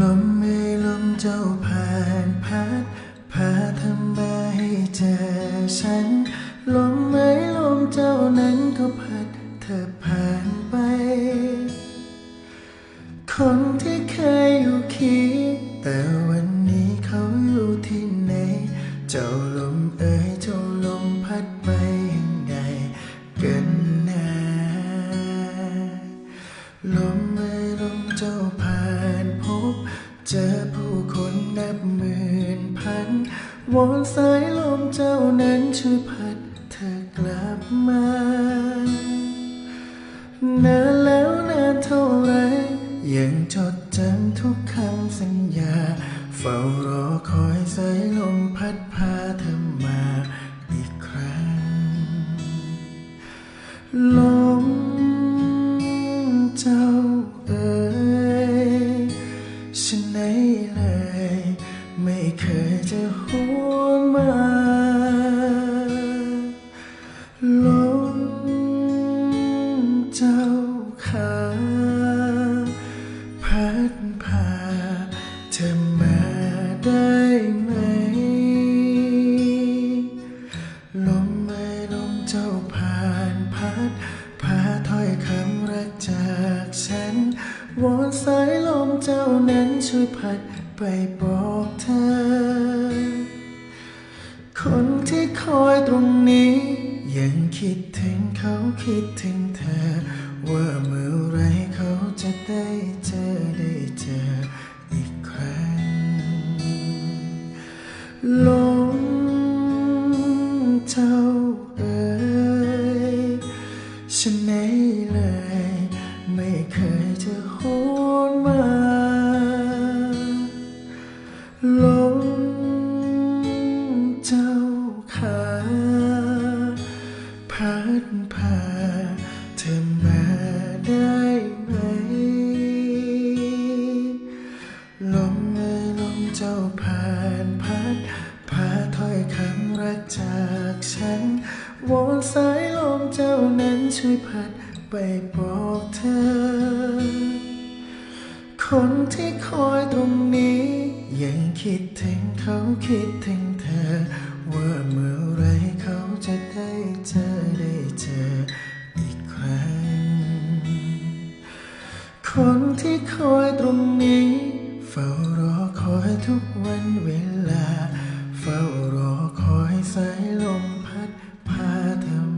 ลมไม่ลมเจ้าผ่านพัดพาเธอมาให้เจอฉัน ลมไม่ลมเจ้านั้นก็พัดเธอผ่านไป คนที่เคยอยู่คีแต่วันนี้เขาอยู่ที่ไหน เจ้าลมเอ่ยเจ้าลมพัดไปยังไงกัน วอนสายลมเจ้านั้นช่วยพัดเธอกลับมานานแล้วนานเท่าไร ยังจดจำทุกคำสัญญา เฝ้ารอคอยสายลมพัดพาเธอมาอีกครั้งลม พัดพาถ้อยคำรักจากฉัน วอนสายลมเจ้านั้นช่วยพัดไปบอกเธอ คนที่คอยตรงนี้ ยังคิดถึงเขาคิดถึงเธอ ว่าเมื่อไรเขาจะได้เจอได้เจออีกครั้งล ดพาเธอมาได้ไหม ลมเอ่ยลมเจ้าผ่านพัดพาถ้อยคำรักจากฉันวอนสายลมเจ้านั้นช่วยพัดไปบอกเธอ คนที่คอยตรงนี้ ยังคิดถึงเขาคิดถึงเธอ คนที่คอยตรงนี้ เฝ้ารอคอยทุกวันเวลา เฝ้ารอคอยสายลมพัดพาเธอ